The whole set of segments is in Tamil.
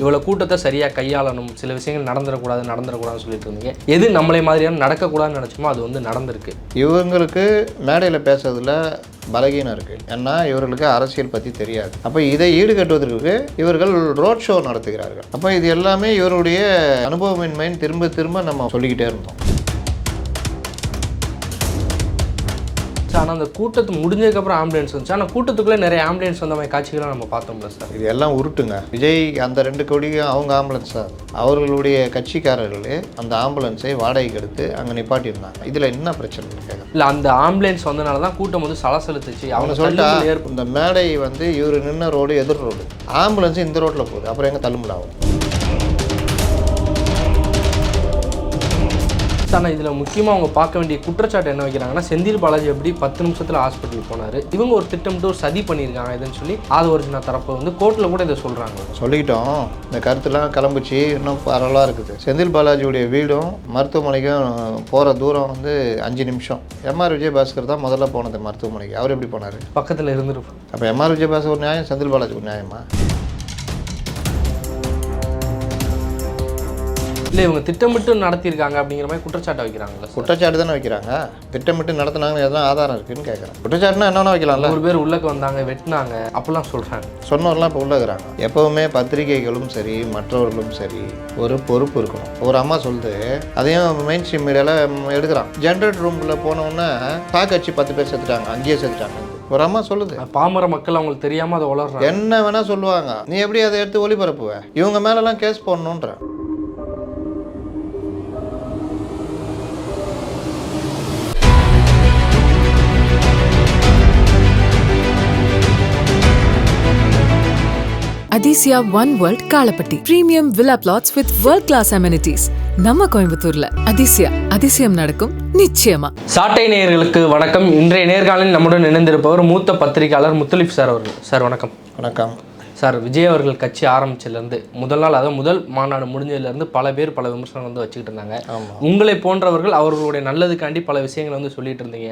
இவ்வளோ கூட்டத்தை சரியாக கையாளணும் சில விஷயங்கள் நடந்துடக்கூடாது நடந்துடக்கூடாதுன்னு சொல்லிட்டு இருந்தீங்க. எது நம்மளை மாதிரியான நடக்கக்கூடாதுன்னு நினச்சோமோ அது வந்து நடந்திருக்கு. இவங்களுக்கு மேடையில் பேசுறதுல பலகீனம் இருக்குது ஏன்னா இவர்களுக்கு அரசியல் பற்றி தெரியாது. அப்போ இதை ஈடுகட்டுவதற்கு இவர்கள் ரோட் ஷோ நடத்துகிறார்கள். அப்போ இது எல்லாமே இவருடைய அனுபவமின்மைன்னு திரும்ப திரும்ப நம்ம சொல்லிக்கிட்டே இருந்தோம். ஆனால் அந்த கூட்டத்து முடிஞ்சதுக்கப்புறம் ஆம்புலன்ஸ் வந்துச்சு. ஆனால் கூட்டத்துக்குள்ளே நிறைய ஆம்புலன்ஸ் வந்த மாதிரி காட்சிகள்லாம் நம்ம பார்த்தோம்ல சார். இது எல்லாம் உருட்டுங்க. விஜய் அந்த ரெண்டு கோடியும் அவங்க ஆம்புலன்ஸா அவர்களுடைய கட்சிக்காரர்களே அந்த ஆம்புலன்ஸை வாடகைக்கு எடுத்து அங்கே நிப்பாட்டியிருந்தாங்க. இதில் என்ன பிரச்சனை இல்லை அந்த ஆம்புலன்ஸ் வந்தனால தான் கூட்டம் வந்து சலசலத்துச்சு. அவங்க சொல்லிட்டா இந்த மேடை வந்து இவர் நின்ன ரோடு எதிர் ரோடு. ஆம்புலன்ஸ் இந்த ரோட்டில் போகுது. அப்புறம் எங்கே ஆனால் இதில் முக்கியமாக அவங்க பார்க்க வேண்டிய குற்றச்சாட்டு என்ன வைக்கிறாங்கன்னா செந்தில் பாலாஜி எப்படி பத்து நிமிஷத்தில் ஹாஸ்பிட்டல் போனார். இவங்க ஒரு திட்டமிட்டு ஒரு சதி பண்ணியிருக்காங்க இதுன்னு சொல்லி ஆது ஒரிஜினா தரப்பு வந்து கோர்ட்டில் கூட இதை சொல்கிறாங்க சொல்லிக்கிட்டோம். இந்த கருத்துலாம் கிளம்புச்சு. இன்னும் பரவலாக இருக்குது. செந்தில் பாலாஜியுடைய வீடும் மருத்துவமனைக்கும் போகிற தூரம் வந்து அஞ்சு நிமிஷம். எம்ஆர் விஜயபாஸ்கர் தான் முதல்ல போனது மருத்துவமனைக்கு. அவர் எப்படி போனார்? பக்கத்தில் இருந்திருப்போம் அப்போ எம்ஆர் விஜயபாஸ்கர் ஒரு நியாயம் செந்தில் பாலாஜி ஒரு நியாயமா? இல்லை இவங்க திட்டமிட்டு நடத்தியிருக்காங்க அப்படிங்கிற மாதிரி குற்றச்சாட்டை வைக்கிறாங்களா குற்றச்சாட்டு தானே வைக்கிறாங்க? திட்டமிட்டு நடத்துனாங்க எதனா ஆதாரம் இருக்குன்னு கேட்குறேன் குற்றச்சாட்டுனா என்னென்ன வைக்கலாம்ல? ஒரு பேர் உள்ளக்க வந்தாங்க வெட்டினாங்க அப்பெல்லாம் சொல்கிறாங்க சொன்னவரெலாம் இப்போ உள்ளகிறாங்க எப்போவுமே பத்திரிகைகளும் சரி மற்றவர்களும் சரி ஒரு பொறுப்பு இருக்கணும். ஒரு அம்மா சொல்லுது அதையும் மெயின் ஸ்ட்ரீம் மீடியாவில் எடுக்கிறான் ஜென்ரேட் ரூமில் போனோன்னே சாக்கடிச்சு பத்து பேர் செத்துட்டாங்க அங்கேயே செத்துட்டாங்க ஒரு அம்மா சொல்லுது. பாமர மக்கள் அவங்களுக்கு தெரியாமல் அதை வளர்றாங்க. என்ன வேணா சொல்லுவாங்க. நீ எப்படி அதை எடுத்து ஒளிபரப்புவ? இவங்க மேலெல்லாம் case போடணுன்ற. Athisaya one world Kalapatti premium villa flats with world class amenities நம்ம கோயம்புத்தூர்ல. அதிசயா அதிசயம் நடக்கும் நிச்சயமா. சாட்டை நேயர்களுக்கு வணக்கம். இன்றைய நேர்காணலில் நம்முடன் இணைந்திருப்பவர் மூத்த பத்திரிகையாளர் முத்தலிப் சார் அவர்கள். சார் வணக்கம். வணக்கம். சார் விஜய் அவர்கள் கட்சி ஆரம்பிச்சதுலேருந்து முதல் நாள் அதாவது முதல் மாநாடு முடிஞ்சதுலேருந்து பல பேர் பல விமர்சனங்கள் வந்து வச்சுக்கிட்டு இருந்தாங்க. உங்களை போன்றவர்கள் அவர்களுடைய நல்லதுக்காண்டி பல விஷயங்களை வந்து சொல்லிட்டு இருந்தீங்க.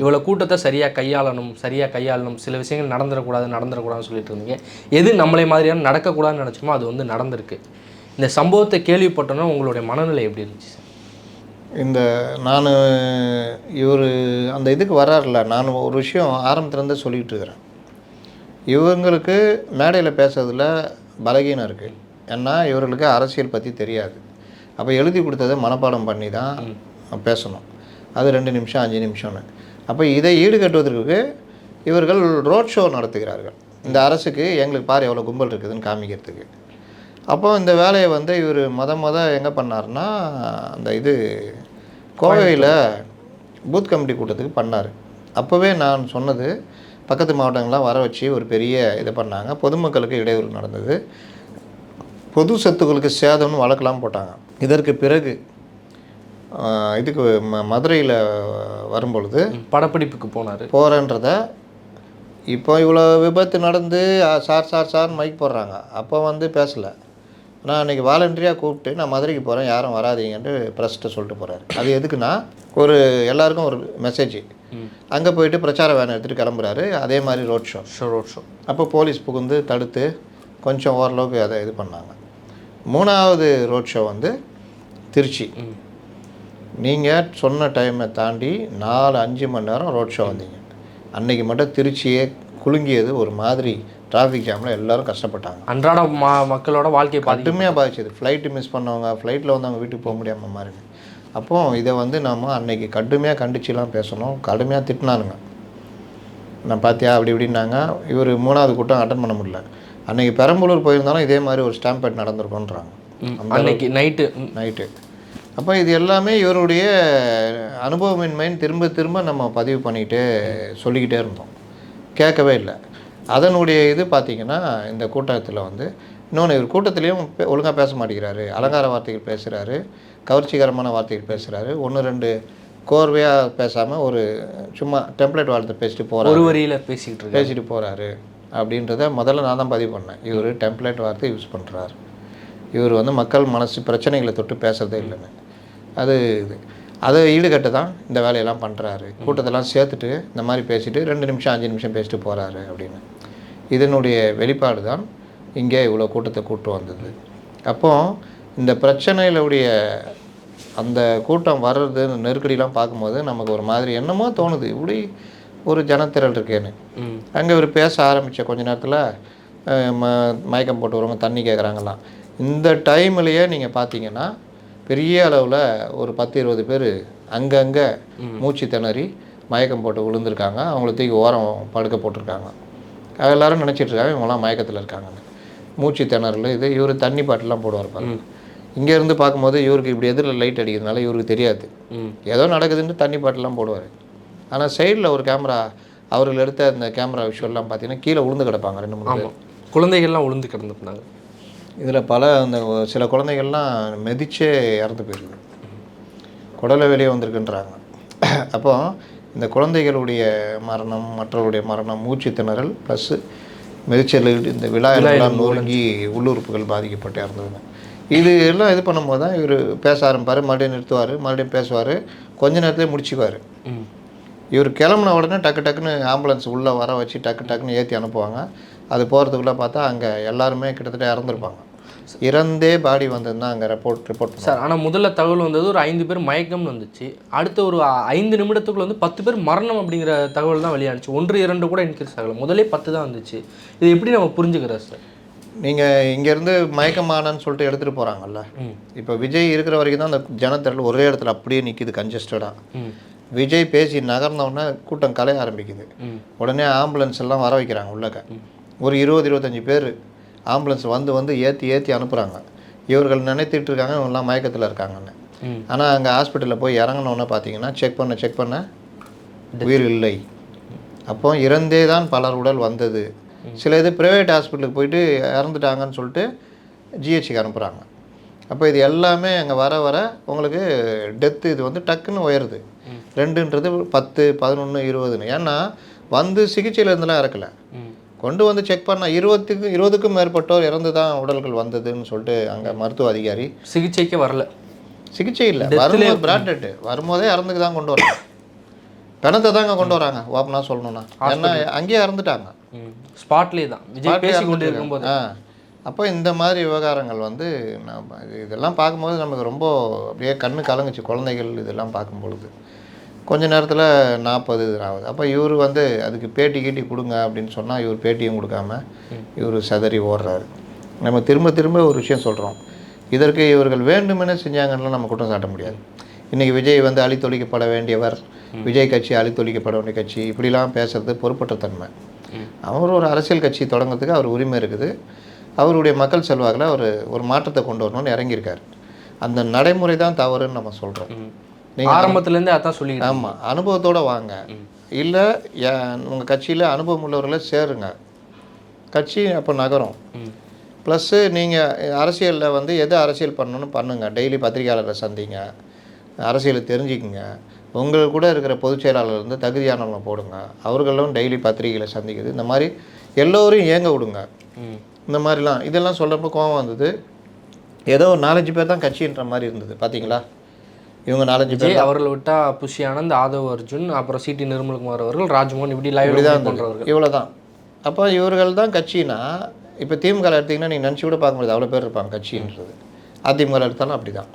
இவ்வளோ கூட்டத்தை சரியாக கையாளணும் சரியாக கையாளணும் சில விஷயங்கள் நடந்துடக்கூடாது நடந்துடக்கூடாதுன்னு சொல்லிட்டு இருந்தீங்க. எது நம்மளை மாதிரியான நடக்கக்கூடாதுன்னு நினச்சோமோ அது வந்து நடந்திருக்கு. இந்த சம்பவத்தை கேள்விப்பட்டோன்னா உங்களுடைய மனநிலை எப்படி இருந்துச்சு சார்? இந்த நான் இவர் அந்த இதுக்கு வராருல நான் ஒரு விஷயம் ஆரம்பத்துலேருந்தே சொல்லிகிட்டு இருக்கிறேன். இவங்களுக்கு மேடையில் பேசுறதுல பலகீனம் இருக்குது ஏன்னா இவர்களுக்கு அரசியல் பற்றி தெரியாது. அப்போ எழுதி கொடுத்ததை மனப்பாடம் பண்ணி தான் பேசணும். அது ரெண்டு நிமிஷம் அஞ்சு நிமிஷம்னு. அப்போ இதை ஈடுகட்டுவதற்கு இவர்கள் ரோட் ஷோ நடத்துகிறார்கள். இந்த அரசுக்கு எங்களுக்கு பாரு எவ்வளோ கும்பல் இருக்குதுன்னு காமிக்கிறதுக்கு. அப்போ இந்த வேலையை வந்து இவர் மொத மொத எங்கே பண்ணாருன்னா அந்த இது கோவையில் பூத் கமிட்டி கூட்டத்துக்கு பண்ணார். அப்போவே நான் சொன்னது பக்கத்து மாவட்டங்கள்லாம் வர வச்சு ஒரு பெரிய இது பண்ணாங்க. பொதுமக்களுக்கு இடையூறு நடந்தது. பொது சொத்துக்களுக்கு சேதம்னு வழக்கெல்லாம் போட்டாங்க. இதற்கு பிறகு இதுக்கு ம மதுரையில் வரும்பொழுது படப்பிடிப்புக்கு போனார். போகிறேன்றத இப்போ இவ்வளோ விபத்து நடந்து "ஆ, சார் சார் சார் மைக் போடுறாங்க. அப்போ வந்து பேசலை. நான் அன்றைக்கி வாலண்டரியாக கூப்பிட்டு நான் மதுரைக்கு போகிறேன் யாரும் வராதீங்கன்ட்டு ப்ரெஸ்ட்டு சொல்லிட்டு போகிறாரு அது எதுக்குன்னா ஒரு எல்லாருக்கும் ஒரு மெசேஜ் அங்கே போயிட்டு பிரச்சார வேன் எடுத்துகிட்டு கிளம்புறாரு. அதே மாதிரி road show show road show அப்போ போலீஸ் புகுந்து தடுத்து கொஞ்சம் ஓரளவுக்கு அதை இது பண்ணாங்க. மூணாவது ரோட் ஷோ வந்து திருச்சி. நீங்கள் சொன்ன டைமை தாண்டி நாலு அஞ்சு மணி நேரம் ரோட் ஷோ வந்தீங்க. அன்னைக்கு மட்டும் திருச்சியே குலுங்கியது ஒரு மாதிரி டிராஃபிக் ஜாமில் எல்லாரும் கஷ்டப்பட்டாங்க. அன்றாட மா மக்களோட வாழ்க்கையை கடுமையாக பாதிச்சது. ஃப்ளைட்டு மிஸ் பண்ணவங்க ஃப்ளைட்டில் வந்து அவங்க வீட்டுக்கு போக முடியாமல் மாதிரி அப்போ இதை வந்து நம்ம அன்னைக்கு கடுமையாக கண்டிச்சுலாம் பேசணும். கடுமையாக திட்டினானுங்க. நான் பார்த்தியா அப்படி இப்படின்னாங்க. இவர் மூணாவது கூட்டம் அட்டன் பண்ண முடியல. அன்னைக்கு பெரம்பலூர் போயிருந்தாலும் இதே மாதிரி ஒரு ஸ்டாம்ப் பேட் நடந்திருக்குன்றாங்க அன்னைக்கு நைட்டு நைட்டு அப்போ இது எல்லாமே இவருடைய அனுபவமின்மைன்னு திரும்ப திரும்ப நம்ம பதிவு பண்ணிக்கிட்டே சொல்லிக்கிட்டே இருந்தோம். கேட்கவே இல்லை. அதனுடைய இது பார்த்திங்கன்னா இந்த கூட்டத்தில் வந்து இன்னொன்று இவர் கூட்டத்துலேயும் ஒழுங்காக பேச மாட்டேங்கிறாரு. அலங்கார வார்த்தைகள் பேசுகிறாரு கவர்ச்சிகரமான வார்த்தைகள் பேசுகிறாரு ஒன்று ரெண்டு கோர்வையாக பேசாமல் ஒரு சும்மா டெம்ப்ளேட் வார்த்தை பேசிட்டு போகிறாரு ஒரு வரியில பேசிக்கிட்டு பேசிட்டு போகிறாரு அப்படின்றத முதல்ல நான் தான் பதிவு பண்ணேன். இவர் டெம்ப்ளேட் வார்த்தை யூஸ் பண்ணுறாரு இவர் வந்து மக்கள் மனசு பிரச்சனைகளை தொட்டு பேசுறதே இல்லைன்னு. அது இது. அதை ஈடுகட்ட தான் இந்த வேலையெல்லாம் பண்ணுறாரு கூட்டத்தெல்லாம் சேர்த்துட்டு இந்த மாதிரி பேசிட்டு ரெண்டு நிமிஷம் அஞ்சு நிமிஷம் பேசிட்டு போகிறாரு அப்படின்னு. இதனுடைய வெளிப்பாடு தான் இங்கே இவ்வளோ கூட்டத்தை கூட்டு வந்தது. அப்போ இந்த பிரச்சனைகளுடைய அந்த கூட்டம் வர்றது நெருக்கடிலாம் பார்க்கும்போது நமக்கு ஒரு மாதிரி என்னமோ தோணுது. இப்படி ஒரு ஜனத்திரள் இருக்கேன்னு. அங்கே இவர் பேச ஆரம்பித்த கொஞ்ச நேரத்தில் ம மயக்கம் போட்டு வரவங்க தண்ணி கேட்குறாங்களாம் இந்த டைம்லேயே நீங்கள் பார்த்தீங்கன்னா பெரிய அளவில் ஒரு பத்து இருபது பேர் அங்கங்கே மூச்சு திணறி மயக்கம் போட்டு விழுந்திருக்காங்க. அவங்கள தூக்கி ஓரம் படுக்க போட்டிருக்காங்க. அது எல்லாரும் நினச்சிட்டு இருக்காங்க இவங்களாம் மயக்கத்தில் இருக்காங்கன்னு. மூச்சு திணறல் இது இவர் தண்ணி பாட்டிலாம் போடுவார் பாருங்க. இங்கேருந்து பார்க்கும்போது இவருக்கு இப்படி எதிரில் லைட் அடிக்கிறதுனால இவருக்கு தெரியாது. ஏதோ நடக்குதுன்னு தண்ணி பாட்டிலாம் போடுவார். ஆனால் சைடில் ஒரு கேமரா அவர்கள் எடுத்த அந்த கேமரா விஷுவல்லாம் பார்த்தீங்கன்னா கீழே விழுந்து கிடப்பாங்க ரெண்டு மூணு குழந்தைகள்லாம் உளுந்து கிடந்துருந்தாங்க இதில் பல அந்த சில குழந்தைகள்லாம் மெதிச்சே இறந்து போயிருக்கு குடலை வெளியே வந்திருக்குன்றாங்க. அப்போ இந்த குழந்தைகளுடைய மரணம் மற்றவருடைய மரணம் மூச்சு திணறல் ப்ளஸ்ஸு மெதிச்சல் இந்த விழாயெல்லாம் நொறுங்கி உள்ளுறுப்புகள் பாதிக்கப்பட்டு இறந்ததுங்க. இது எல்லாம் இது பண்ணும்போது தான் இவர் பேச ஆரம்பிப்பார் மறுபடியும் நிறுத்துவார் மறுபடியும் பேசுவார் கொஞ்ச நேரத்துலேயே முடிச்சுக்குவார். ம். இவர் கிளம்புன உடனே டக்கு டக்குன்னு ஆம்புலன்ஸ் உள்ளே வர வச்சு டக்கு டக்குன்னு ஏற்றி அனுப்புவாங்க. அது போகிறதுக்குள்ளே பார்த்தா அங்கே எல்லாருமே கிட்டத்தட்ட இறந்துருப்பாங்க. இறந்தே பாடி வந்ததுன்னா அங்கே ரிப்போர்ட் ரிப்போர்ட் சார் ஆனால் முதல்ல தகவல் வந்தது ஒரு ஐந்து பேர் மயக்கம்னு வந்துச்சு. அடுத்த ஒரு ஐந்து நிமிடத்துக்குள்ள வந்து பத்து பேர் மரணம் அப்படிங்கிற தகவல் தான் வெளியானுச்சு. ஒன்று இரண்டு கூட இன்க்ரீஸ் ஆகல. முதலே பத்து தான் வந்துச்சு. இது எப்படி நம்ம புரிஞ்சுக்கிறோம் சார்? நீங்கள் இங்கேருந்து மயக்கமானன்னு சொல்லிட்டு எடுத்துகிட்டு போகிறாங்கல்ல இப்போ விஜய் இருக்கிற வரைக்கும் தான் அந்த ஜனத்திரள் ஒரே இடத்துல அப்படியே நிற்கிது கன்ஜஸ்டடாக விஜய் பேசி நகர்ந்த உடனே கூட்டம் கலைய ஆரம்பிக்குது. உடனே ஆம்புலன்ஸ் எல்லாம் வர வைக்கிறாங்க உள்ளக்க. ஒரு இருபது இருபத்தஞ்சி பேர் ஆம்புலன்ஸ் வந்து வந்து ஏற்றி ஏற்றி அனுப்புகிறாங்க இவர்கள் நினைத்துட்டு இருக்காங்க இவங்கெல்லாம் மயக்கத்தில் இருக்காங்கன்னு. ஆனால் அங்கே ஹாஸ்பிட்டலில் போய் இறங்கினோன்னே பார்த்தீங்கன்னா செக் பண்ண செக் பண்ண உயிர் இல்லை. அப்போ இறந்தே தான் பலர் உடல் வந்தது. சில இது ப்ரைவேட் ஹாஸ்பிட்டலுக்கு போயிட்டு இறந்துட்டாங்கன்னு சொல்லிட்டு ஜிஹெச்சுக்கு அனுப்புகிறாங்க அப்போ இது எல்லாமே அங்கே வர வர உங்களுக்கு டெத்து இது வந்து டக்குன்னு உயருது. ரெண்டுன்றது பத்து பதினொன்று இருபதுன்னு. ஏன்னா வந்து சிகிச்சையில் இருந்தெல்லாம் இறக்கல. கொண்டு வந்து செக் பண்ணால் இருபத்துக்கு இருபதுக்கும் மேற்பட்டோர் இறந்து தான் உடல்கள் வந்ததுன்னு சொல்லிட்டு அங்கே மருத்துவ அதிகாரி சிகிச்சைக்கே வரல. சிகிச்சை இல்லை. வரும்போது பிராண்டட் வரும்போதே இறந்துக்கு தான் கொண்டு வராங்க. பிணத்தை தாங்க கொண்டு வராங்க. ஓப்பனாக சொல்லணும்னா. ஏன்னா அங்கேயே இறந்துட்டாங்க. ஸ்பாட்லேயே தான். விஜய் பேசி கொண்டு இருக்கும்போது அப்போ இந்த மாதிரி விவகாரங்கள் வந்து நம்ம இது- இதெல்லாம் பார்க்கும்போது நமக்கு ரொம்ப அப்படியே கண்ணு கலங்குச்சு. குழந்தைகள் இதெல்லாம் பார்க்கும் பொழுது கொஞ்ச நேரத்தில் நாற்பது ஆகுது. அப்போ இவர் வந்து அதுக்கு பேட்டி கீட்டி கொடுங்க அப்படின்னு சொன்னால் இவர் பேட்டியும் கொடுக்காம இவர் சதறி ஓடுறாரு. நம்ம திரும்ப திரும்ப ஒரு விஷயம் சொல்கிறோம் இதற்கு இவர்கள் வேண்டுமென செஞ்சாங்கன்னு நம்ம குற்றம் சாட்ட முடியாது. இன்றைக்கி விஜய் வந்து அழித்தொழிக்கப்பட வேண்டியவர் விஜய் கட்சி அழித்தொழிக்கப்பட வேண்டிய கட்சி இப்படிலாம் பேசுறது பொறுப்பற்ற தன்மை அவர் ஒரு அரசியல் கட்சி தொடங்குறதுக்கு அவர் உரிமை இருக்குது. அவருடைய மக்கள் செல்வாக்கில் அவர் ஒரு மாற்றத்தை கொண்டு வரணும்னு இறங்கியிருக்காரு. அந்த நடைமுறை தான் தவறுன்னு நம்ம சொல்கிறோம் நீங்கள் ஆரம்பத்துலேருந்தே அதான் சொல்லிக்கிட்டு ஆமாம் அனுபவத்தோடு வாங்க. இல்லை உங்கள் கட்சியில் அனுபவம் உள்ளவர்களை சேருங்க. கட்சி அப்போ நகரும். ப்ளஸ்ஸு நீங்கள் அரசியலில் வந்து எது அரசியல் பண்ணணும்னு பண்ணுங்கள் டெய்லி பத்திரிகையாளரை சந்திங்க. அரசியலை தெரிஞ்சுக்குங்க. உங்களுக்கு கூட இருக்கிற பொதுச் செயலாளர் வந்து தகுதியானவங்க போடுங்க. அவர்களும் டெய்லி பத்திரிகைகளை சந்திக்குது. இந்த மாதிரி எல்லோரையும் ஏங்க விடுங்க? இந்த மாதிரிலாம் இதெல்லாம் சொல்கிறப்ப கோவம் வந்தது. ஏதோ ஒரு நாலஞ்சு பேர் தான் கட்சின்ற மாதிரி இருந்தது. பார்த்தீங்களா இவங்க நாலஞ்சு பேர் அவர்களை விட்டா புஷி ஆனந்த் ஆதவ் அர்ஜுன் அப்புறம் சிடி நிர்மல்குமார் அவர்கள் ராஜ்மோகன் இப்படி லைவ் பண்றவர்கள் இவ்வளோ தான் அப்போ இவர்கள் தான் கட்சினா இப்போ திமுக எடுத்தீங்கன்னா நீங்கள் நினச்சி கூட பார்க்க முடியாது. அவ்வளோ பேர் இருப்பாங்க கட்சின்றது. அதிமுக எடுத்தாலும் அப்படி தான்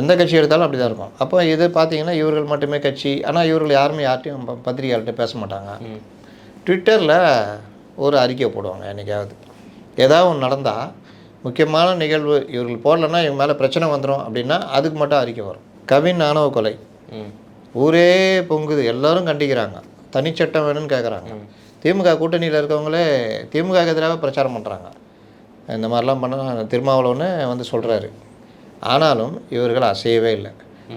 எந்த கட்சி எடுத்தாலும் அப்படி தான் இருக்கும். அப்போ இது பார்த்தீங்கன்னா இவர்கள் மட்டுமே கட்சி. ஆனால் இவர்கள் யாருமே யார்ட்டையும் பத்திரிகையாளர்கிட்ட பேச மாட்டாங்க. ட்விட்டரில் ஒரு அறிக்கை போடுவாங்க என்னைக்காவது. ஏதாவது ஒன்று நடந்தால் முக்கியமான நிகழ்வு இவர்கள் போடலன்னா இவங்க மேலே பிரச்சனை வந்துடும் அப்படின்னா அதுக்கு மட்டும் அறிக்கை வரும். கவின் ஆணவ கொலை. ஊரே பொங்குது. எல்லாரும் கண்டிக்கிறாங்க. தனிச்சட்டம் வேணும்னு கேட்குறாங்க திமுக கூட்டணியில் இருக்கவங்களே திமுக எதிராக பிரச்சாரம் பண்ணுறாங்க இந்த மாதிரிலாம் பண்ண திருமாவளவன்னு வந்து சொல்கிறாரு ஆனாலும் இவர்கள் அசையவே இல்லை.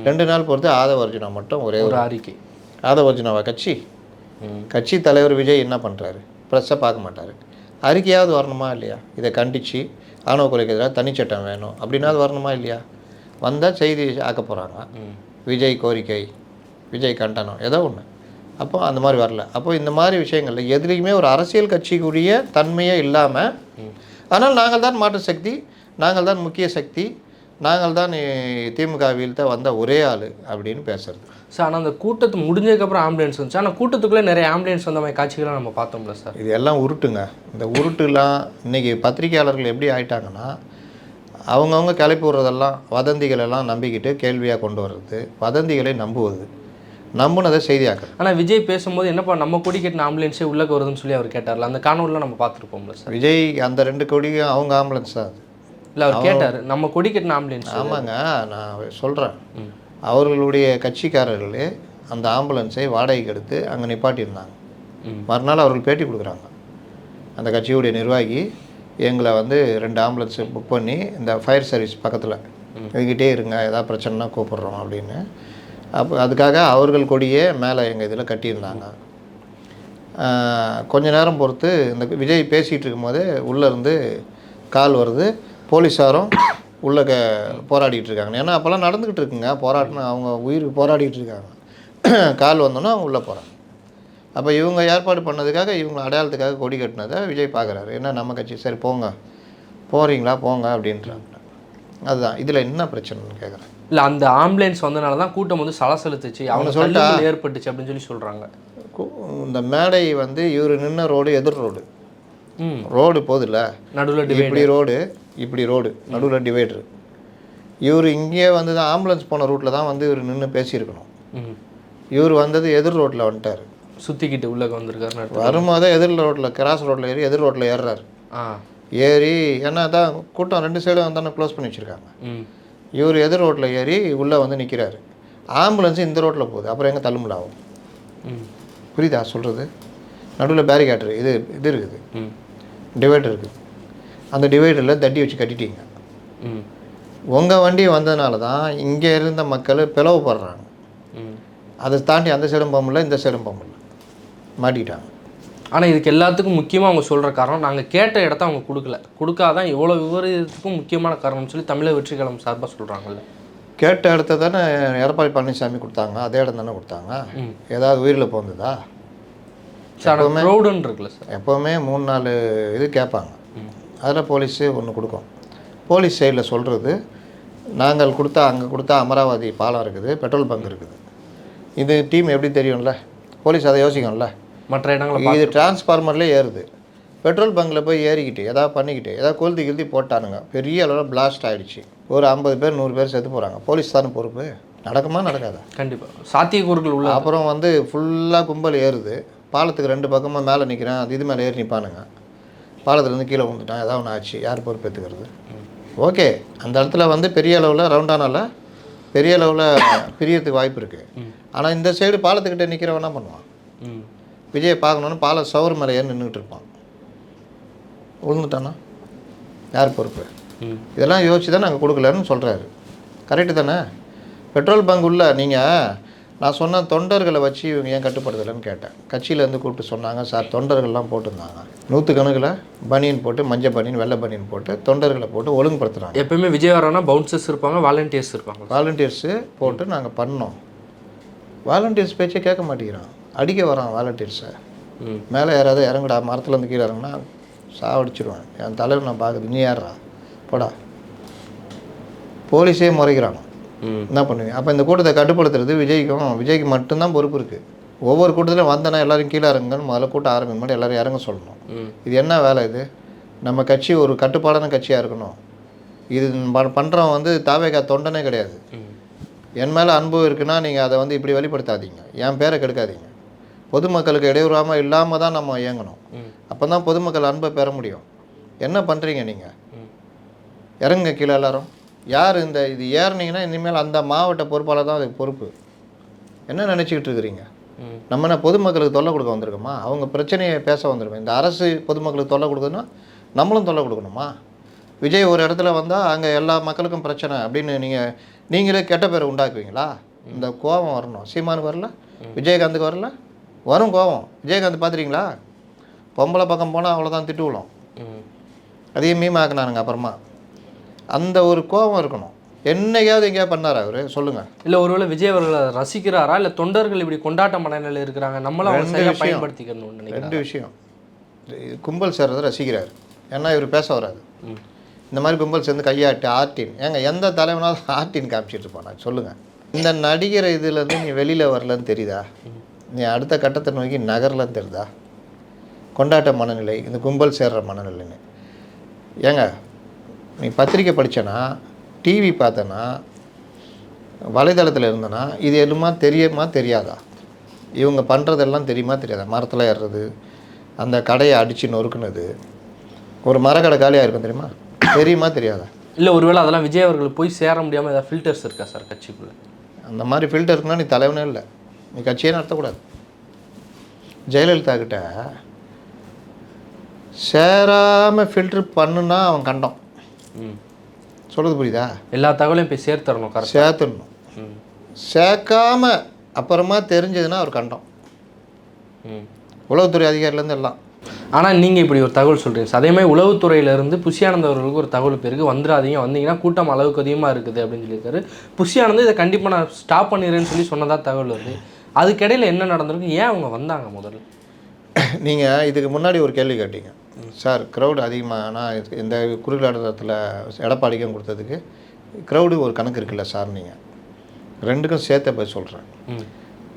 ரெண்டு நாள் பொறுத்து ஆதவ அர்ஜுனா மட்டும் ஒரே ஒரு அறிக்கை. ஆதவ அர்ஜுனாவா கட்சி? கட்சி தலைவர் விஜய் என்ன பண்ணுறாரு ப்ரெஸ்ஸை பார்க்க மாட்டார். அறிக்கையாவது வரணுமா இல்லையா? இதை கண்டித்து ஆணவ கொலைக்கு எதிராக தனிச்சட்டம் வேணும். அப்படின்னாவது வரணுமா இல்லையா? வந்தால் செய்தி ஆக்க போகிறாங்க. விஜய் கோரிக்கை விஜய் கண்டனம் ஏதோ ஒன்று அப்போ அந்த மாதிரி வரல. அப்போ இந்த மாதிரி விஷயங்கள்ல எதுலேயுமே ஒரு அரசியல் கட்சிக்குரிய தன்மையே இல்லாமல் ஆனால் நாங்கள் தான் மாற்று சக்தி நாங்கள் தான் முக்கிய சக்தி நாங்கள் தான் இ- திமுக வீழ்த்த வந்த ஒரே ஆள் அப்படின்னு பேசுறது. சார் ஆனால் அந்த கூட்டத்து முடிஞ்சதுக்கப்புறம் ஆம்புலன்ஸ் வந்துச்சு. ஆனால் கூட்டத்துக்குள்ளே நிறைய ஆம்புலன்ஸ் வந்த மாதிரி காட்சிகள்லாம் நம்ம பார்த்தோம்ல சார். இது எல்லாம் உருட்டுங்க. இந்த உருட்டுலாம் இன்னைக்கு பத்திரிகையாளர்கள் எப்படி ஆயிட்டாங்கன்னா அவங்கவுங்க கிளப்பி விடுறதெல்லாம் வதந்திகள் எல்லாம் நம்பிக்கிட்டு கேள்வியாக கொண்டு வர்றது வதந்திகளை நம்புவது நம்புனதை செய்தியாக்குறது. ஆனா விஜய் பேசும்போது என்னப்பா நம்ம கொடி கட்டின ஆம்புலன்ஸே உள்ளக்க வருதுன்னு சொல்லி அவர் கேட்டார்ல அந்த காணொலியில் நம்ம பார்த்துருப்போம்ல சார்? விஜய் அந்த ரெண்டு கொடியும் அவங்க ஆம்புலன்ஸ் தான் அது. இல்ல அவர் கேட்டாரு நம்ம கொடி கட்டின ஆம்புலன்ஸ் ஆமாங்க நான் சொல்கிறேன் அவர்களுடைய கட்சிக்காரர்களே அந்த ஆம்புலன்ஸை வாடகைக்கு எடுத்து அங்கே நிப்பாட்டியிருந்தாங்க. மறுநாள் அவர்கள் பேட்டி கொடுக்குறாங்க. அந்த கட்சியுடைய நிர்வாகி எங்களை வந்து ரெண்டு ஆம்புலன்ஸை புக் பண்ணி இந்த ஃபயர் சர்வீஸ் பக்கத்தில் இதுக்கிட்டே இருங்க ஏதாவது பிரச்சனைனா கூப்பிட்றோம் அப்படின்னு. அப்போ அதுக்காக அவர்கள் கொடியே மேலே எங்கள் இதில் கட்டியிருந்தாங்க. கொஞ்ச நேரம் பொறுத்து இந்த விஜய் பேசிகிட்டு இருக்கும்போதே உள்ளேருந்து கால் வருது. போலீஸாரும் உள்ள க போராடிட்டு இருக்காங்க. ஏன்னா அப்போல்லாம் நடந்துக்கிட்டு இருக்குங்க. போராட்டம் அவங்க உயிருக்கு போராடிட்டு இருக்காங்க. கால் வந்தோன்னே அவங்க உள்ளே போகிறாங்க அப்போ இவங்க ஏற்பாடு பண்ணதுக்காக இவங்க அடையாளத்துக்காக கொடி கட்டினதை விஜய் பார்க்குறாரு என்ன நம்ம கட்சி? சரி போங்க. போகிறீங்களா போங்க அப்படின்றாங்க. அதுதான். இதில் என்ன பிரச்சனைன்னு கேட்குறேன் இல்ல அந்த ஆம்புலன்ஸ் வந்தனால தான் கூட்டம் வந்து சலசலத்துச்சு. அவங்க சொல்லிட்டா- ஏற்பட்டுச்சு அப்படின்னு சொல்லி சொல்றாங்க. இந்த மேடை வந்து இவர் நின்ன ரோடு எதிர் ரோடு. ம். ரோடு போதில்ல நடுவில் இப்படி ரோடு இப்படி ரோடு நடுவில் டிவைடரு இவர் இங்கேயே வந்து தான் ஆம்புலன்ஸ் போன ரூட்டில் தான் வந்து இவர் நின்று பேசியிருக்கணும். ம். இவர் வந்தது எதிர் ரோட்டில் வந்துட்டார். சுத்திக்கிட்டு உள்ளக்க வந்திருக்காருன்னு. வரும்போது எதிர் ரோட்டில் கிராஸ் ரோட்டில் ஏறி எதிர் ரோட்டில் ஏறுறாரு. ஆ. ஏறி ஏன்னா தான் கூட்டம் ரெண்டு சைடும் வந்தானே க்ளோஸ் பண்ணி வச்சுருக்காங்க. இவர் எதிர் ரோட்டில் ஏறி உள்ளே வந்து நிற்கிறாரு ஆம்புலன்ஸ் இந்த ரோட்டில் போகுது. அப்புறம் எங்கே தள்ளுமுலாகும் ம். புரியுதா சொல்கிறது நடுவில் பேரிகேட்டர் இது இது இருக்குது. டிவைடர் இருக்குது. அந்த டிவைடரில் தட்டி வச்சு கட்டிட்டீங்க. உங்கள் வண்டி வந்ததுனால தான் இங்கே இருந்த மக்கள் பிளவுபடுறாங்க அதை தாண்டி அந்த சைடும் போக முடியல இந்த சைடும் போக முடியல. மாட்டிக்கிட்டாங்க. ஆனா இதுக்கு எல்லாத்துக்கும் முக்கியமா அவங்க சொல்ற காரணம் நாங்க கேட்ட இடத்த அவங்க கொடுக்கல. கொடுக்காதான் இவ்வளவு விவரத்துக்கும் முக்கியமான காரணம்னு சொல்லி தமிழக வெற்றி கழகம் சார்பா சொல்றாங்கல்ல. கேட்ட இடத்த தானே எடப்பாடி பழனிசாமி கொடுத்தாங்க அதே இடம் தானே கொடுத்தாங்க. ஏதாவது உயிரில் போந்ததா சார் க்ரௌடுன்னு இருக்குல்ல சார். எப்போவுமே மூணு நாலு இது கேட்பாங்க. அதில் போலீஸு ஒன்று கொடுக்கும். போலீஸ் சைடில் சொல்கிறது நாங்கள் கொடுத்தா அங்கே கொடுத்தா அமராவதி பாலம் இருக்குது பெட்ரோல் பங்க் இருக்குது. இது டீம் எப்படி தெரியும்ல? போலீஸ் அதை யோசிக்கும்ல? மற்ற இடங்களை இது டிரான்ஸ்ஃபார்மர்லேயே ஏறுது. பெட்ரோல் பங்கில் போய் ஏறிக்கிட்டு ஏதாவது பண்ணிக்கிட்டு ஏதாவது கொளுத்தி கிழுத்தி போட்டானுங்க. பெரிய அளவில் பிளாஸ்ட் ஆகிடுச்சு ஒரு ஐம்பது பேர் நூறு பேர் செத்து போகிறாங்க போலீஸ் தானே பொறுப்பு? நடக்குமா நடக்காதா? கண்டிப்பா. சாத்தியக்கூறுகள் உள்ள அப்புறம் வந்து ஃபுல்லாக கும்பல் ஏறுது. பாலத்துக்கு ரெண்டு பக்கமாக மேலே நிற்கிறேன் அது இது மேலே ஏறி நிற்பானுங்க பாலத்துலேருந்து கீழே விழுந்துட்டான். ஏதாவது ஒன்று ஆச்சு. யார் பொறுப்பேற்றுக்கிறது ஓகே. அந்த இடத்துல வந்து பெரிய அளவில் ரவுண்டானால பெரிய அளவில் பிரியறதுக்கு வாய்ப்பு இருக்குது ஆனால் இந்த சைடு பாலத்துக்கிட்ட நிற்கிறவன் என்ன பண்ணுவான்? விஜயை பார்க்கணுன்னு பால சவுறு மேலே ஏறி நின்றுட்டு இருப்பான். விழுந்துட்டானா யார் பொறுப்பு? இதெல்லாம் யோசிச்சு தான் நாங்கள் கொடுக்கலன்னு சொல்கிறாரு கரெக்டு தானே? பெட்ரோல் பங்க் உள்ள நீங்கள் நான் சொன்ன தொண்டர்களை வச்சு இவங்க ஏன் கட்டுப்படுத்தலைன்னு கேட்டேன். கட்சியிலேருந்து கூப்பிட்டு சொன்னாங்க சார் தொண்டர்கள்லாம் போட்டிருந்தாங்க. நூற்றுக்கணக்கில் பனியன் போட்டு மஞ்சள் பனியன் வெள்ளை பனியன் போட்டு தொண்டர்களை போட்டு ஒழுங்குபடுத்துகிறாங்க எப்பயுமே விஜய் வரானா பவுன்சர்ஸ் இருப்பாங்க வாலண்டியர்ஸ் இருப்பாங்க. வாலண்டியர்ஸு போட்டு நாங்கள் பண்ணோம். வாலண்டியர்ஸ் பேச்சே கேட்க மாட்டேங்கிறான். அடிக்க வரான் வாலண்டியர்ஸை மேலே யாராவது இறங்குடா மரத்துலேருந்து கீழே இறங்குனா சாவடிச்சிருவேன். என் தலைவர் நான் பார்க்குது நீ யாரா போடா. போலீஸே முறைக்கிறாங்க. ம். என்ன பண்ணுவீங்க? அப்போ இந்த கூட்டத்தை கட்டுப்படுத்துறது விஜய்க்கும் விஜய்க்கு மட்டும்தான் பொறுப்பு இருக்குது ஒவ்வொரு கூட்டத்திலும் வந்தனா எல்லாரும் கீழே இறங்குங்கன்னு முதல்ல கூட்டம் ஆரம்பிக்கும் முன்னாடி எல்லாரும் இறங்க சொல்லணும். இது என்ன வேலை இது? நம்ம கட்சி ஒரு கட்டுப்பாடான கட்சியாக இருக்கணும். இது பண்ணுறவன் வந்து தாவேகா தொண்டனே கிடையாது. என் மேலே அன்பு இருக்குன்னா நீங்கள் அதை வந்து இப்படி வெளிப்படுத்தாதீங்க என் பேரை கெடுக்காதீங்க. பொதுமக்களுக்கு இடையூறாமல் இல்லாமல் தான் நம்ம இயங்கணும். அப்போ தான் பொதுமக்கள் அன்பை பெற முடியும். என்ன பண்ணுறீங்க நீங்கள் இறங்குங்க கீழே எல்லாரும். யார் இந்த இது ஏறுனீங்கன்னா இனிமேல் அந்த மாவட்ட பொறுப்பாளர் தான் அதுக்கு பொறுப்பு. என்ன நினச்சிக்கிட்டு இருக்கிறீங்க? நம்ம என்ன பொதுமக்களுக்கு தொல்லை கொடுக்க வந்திருக்கோமா? அவங்க பிரச்சனையை பேச வந்திருக்கோம்? இந்த அரசு பொதுமக்களுக்கு தொல்லை கொடுக்குதுன்னா நம்மளும் தொல்லை கொடுக்கணுமா? விஜய் ஒரு இடத்துல வந்தால் அங்கே எல்லா மக்களுக்கும் பிரச்சனை அப்படின்னு நீங்கள் நீங்களே கெட்ட பேர் உண்டாக்குவீங்களா? இந்த கோபம் வரணும். சீமானுக்கு வரல? விஜயகாந்துக்கு வரல? வரும் கோபம். விஜயகாந்த் பார்த்துறீங்களா பொம்பளை பக்கம் போனால் அவ்வளோதான் திட்டு விழும் ம் அதையும் மீமாக்குனானுங்க அப்புறமா. அந்த ஒரு கோபம் இருக்கணும். என்னைக்காவது எங்கேயாவது பண்ணாரா அவர்? சொல்லுங்கள் இல்ல ஒருவேளை விஜய் அவர்களை ரசிக்கிறாரா? இல்ல தொண்டர்கள் இப்படி கொண்டாட்ட மனநிலையில் இருக்கிறாங்க? நம்மளும் அவங்க சரியா நினைக்கிறேன் ரெண்டு விஷயம். கும்பல் சேர்றதை ரசிக்கிறார். ஏன்னா இவர் பேச வராது. இந்த மாதிரி கும்பல் சேர்ந்து கையாட்டு ஆர்டின். ஏங்க எந்த தலைவனாவது ஆர்டின் காமிச்சிட்டு இருப்பானா சொல்லுங்கள் இந்த நடிகர் இதுலேருந்து நீ வெளியில் வரலன்னு தெரியுதா? நீ அடுத்த கட்டத்தை நோக்கி நகரலன்னு தெரியுதா? கொண்டாட்ட மனநிலை இந்த கும்பல் சேர்ற மனநிலைன்னு. ஏங்க நீ பத்திரிக்கை படிச்சேன்னா டிவி பார்த்தேன்னா வலைதளத்தில் இருந்தனா இது எதுமா தெரியுமா தெரியாதா? இவங்க பண்ணுறதெல்லாம் தெரியுமா தெரியாதா? மரத்தில் ஏறுறது அந்த கடையை அடித்து நொறுக்குனது ஒரு மரக்கடை காலியாக இருக்கும் தெரியுமா? தெரியுமா தெரியாதா? இல்லை ஒருவேளை அதெல்லாம் விஜய் அவர்கள் போய் சேர முடியாமல் ஏதாவது ஃபில்டர்ஸ் இருக்கா சார் கட்சிக்குள்ளே? அந்த மாதிரி ஃபில்டர் இருக்குன்னா நீ தலைவனே இல்லை. நீ கட்சியே நடத்தக்கூடாது. ஜெயலலிதா கிட்ட சேராமல் ஃபில்டர் பண்ணுனா அவன் கண்டம். சொல்கிறது புரியுதா? எல்லா தகவலையும் போய் சேர்த்துறணும் கரெக்ட் சேர்த்துடணும். சேர்க்காம அப்புறமா தெரிஞ்சதுன்னா அவர் கண்டம். உளவுத்துறை அதிகாரிலேருந்து எல்லாம். ஆனால் நீங்கள் இப்படி ஒரு தகவல் சொல்கிறீங்க அதே மாதிரி உளவுத்துறையிலேருந்து புஷியானந்த் அவர்களுக்கு ஒரு தகவல் பேருக்கு வந்துடாதீங்க. வந்தீங்கன்னா கூட்டம் அளவுக்கு அதிகமாக இருக்குது அப்படின்னு சொல்லியிருக்காரு. புஷியானந்த் இதை கண்டிப்பாக நான் ஸ்டாப் பண்ணிடுறேன்னு சொல்லி சொன்னதா தகவல் வருது. அதுக்கிடையில் என்ன நடந்திருக்கு? ஏன் அவங்க வந்தாங்க முதல்ல? நீங்கள் இதுக்கு முன்னாடி ஒரு கேள்வி கேட்டீங்க. சார் க்ரௌடு அதிகமாக நான் இது- இந்த குறுகிலாட்டத்தில் எடப்பாடிக்கும் கொடுத்ததுக்கு க்ரௌடு ஒரு கணக்கு இருக்குல்ல சார் நீங்கள் ரெண்டுக்கும் சேர்த்த போய் சொல்கிறேன்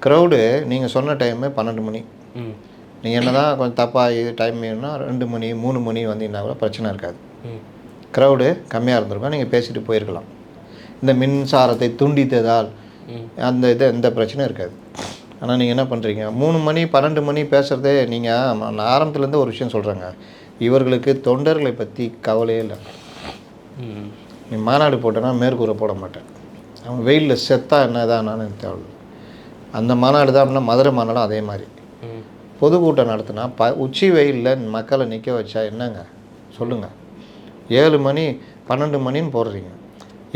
க்ரௌடு நீங்கள் சொன்ன டைமு பன்னெண்டு மணி. நீங்கள் என்ன தான் கொஞ்சம் தப்பாக இது டைம் வேணும்னா ரெண்டு மணி மூணு மணி வந்தீங்கன்னா கூட பிரச்சனை இருக்காது. க்ரௌடு கம்மியாக இருந்திருக்கும். நீங்கள் பேசிட்டு போயிருக்கலாம். இந்த மின்சாரத்தை துண்டித்ததால். அந்த இது எந்த பிரச்சனையும் இருக்காது. ஆனால் நீங்கள் என்ன பண்ணுறீங்க மூணு மணி பன்னெண்டு மணி பேசுகிறதே நீங்கள் நான் ஆரம்பத்துலேருந்து ஒரு விஷயம் சொல்கிறேங்க இவர்களுக்கு தொண்டர்களை பற்றி கவலையே இல்லை. நீ மாநாடு போட்டேன்னா மேற்கூரை போட மாட்டேன். அவன் வெயிலில் செத்தா என்னதான் எனக்கு தேவை அந்த மாநாடு தான் அப்படின்னா மதுரை மாநாடும் அதே மாதிரி. பொதுக்கூட்டம் நடத்தினா ப உச்சி வெயிலில் மக்களை நிற்க வச்சா என்னங்க? சொல்லுங்கள் ஏழு மணி பன்னெண்டு மணின்னு போடுறீங்க.